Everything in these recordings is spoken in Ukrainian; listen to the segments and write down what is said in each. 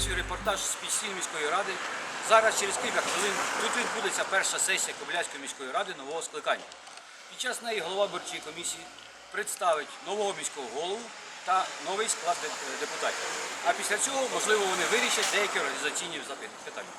ведемо репортаж з підстін міської ради. Зараз через кілька хвилин тут відбудеться перша сесія Кобиляцької міської ради нового скликання. Під час неї голова виборчої комісії представить нового міського голову та новий склад депутатів. А після цього, можливо, вони вирішать деякі організаційні питання.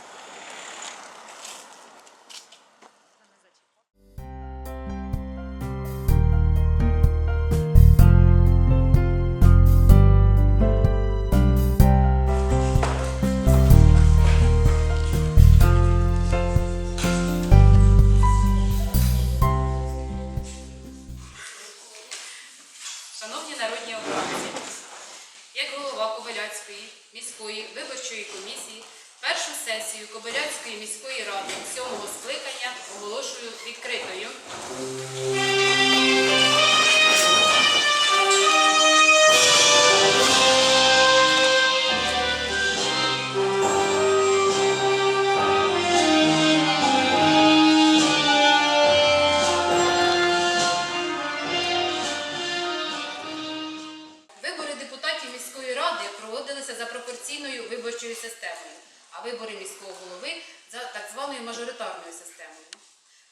Голова Кобиляцької міської виборчої комісії, першу сесію Кобиляцької міської ради сьомого скликання виборчою системою, а вибори міського голови за так званою мажоритарною системою.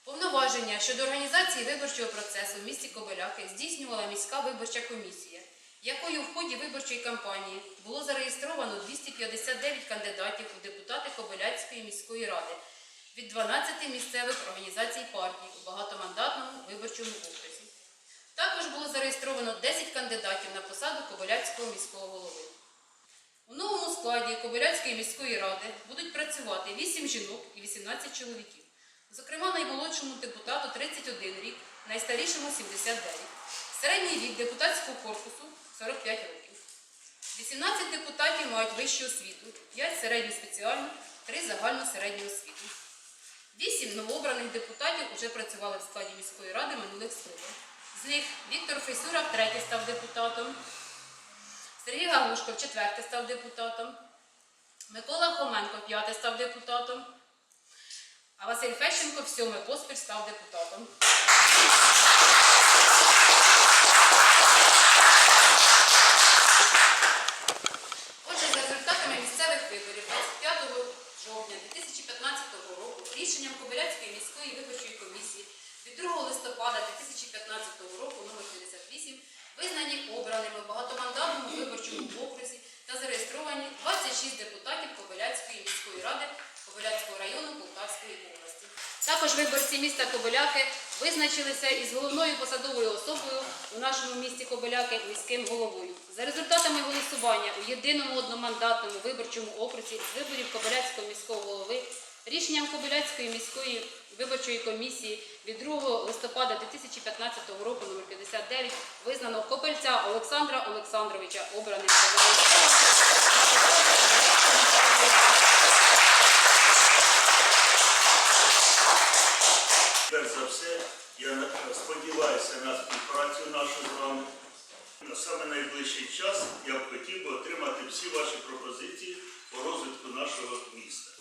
Повноваження щодо організації виборчого процесу в місті Кобиляки здійснювала міська виборча комісія, якою в ході виборчої кампанії було зареєстровано 259 кандидатів у депутати Кобиляцької міської ради від 12 місцевих організацій партій у багатомандатному виборчому окрузі. Також було зареєстровано 10 кандидатів на посаду Кобиляцького міського голови. Кобиляцької міської ради будуть працювати 8 жінок і 18 чоловіків. Зокрема, наймолодшому депутату 31 рік, найстарішому 79. Середній вік депутатського корпусу 45 років. 18 депутатів мають вищу освіту, 5 середню спеціальну, 3 загальну середню освіту. Вісім новообраних депутатів вже працювали в складі міської ради минулих скликань. З них Віктор Фесюра втретє став депутатом, Сергій Галушко вчетверте став депутатом, Микола Хоменко п'яте став депутатом, а Василь Фещенко в сьоме поспіль став депутатом. Отже, за результатами місцевих виборів 25 жовтня 2015 року рішенням Кобиляцької міської виборчої комісії від 2 листопада 2015 року номер 58 визнані обраними в багатомандатному виборчому окрузі та зареєстровані 26 депутатів Кобиляцької міської ради Кобиляцького району Полтавської області. Також виборці міста Кобиляки визначилися із головною посадовою особою у нашому місті Кобиляки міським головою. За результатами голосування у єдиному одномандатному виборчому окрузі з виборів Кобиляцького міського голови рішенням Кобиляцької міської виборчої комісії від 2 листопада 2015 року номер 59 визнано Копельця Олександра Олександровича обраним та зареєстрованим. Перш за все, я сподіваюся на співпрацю нашу з вами. На саме найближчий час я б хотів би отримати всі ваші пропозиції по розвитку нашого міста.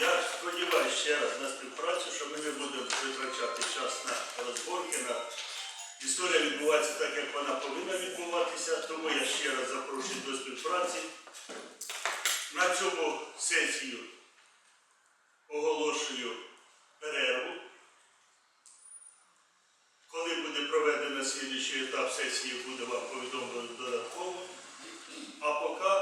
Я сподіваюся ще раз на співпрацю, що ми не будемо витрачати час на розборки, на історія відбувається так, як вона повинна відбуватися, тому я ще раз запрошую до співпраці. На цьому сесію етап сесії, буде вам повідомлено додатково. А поки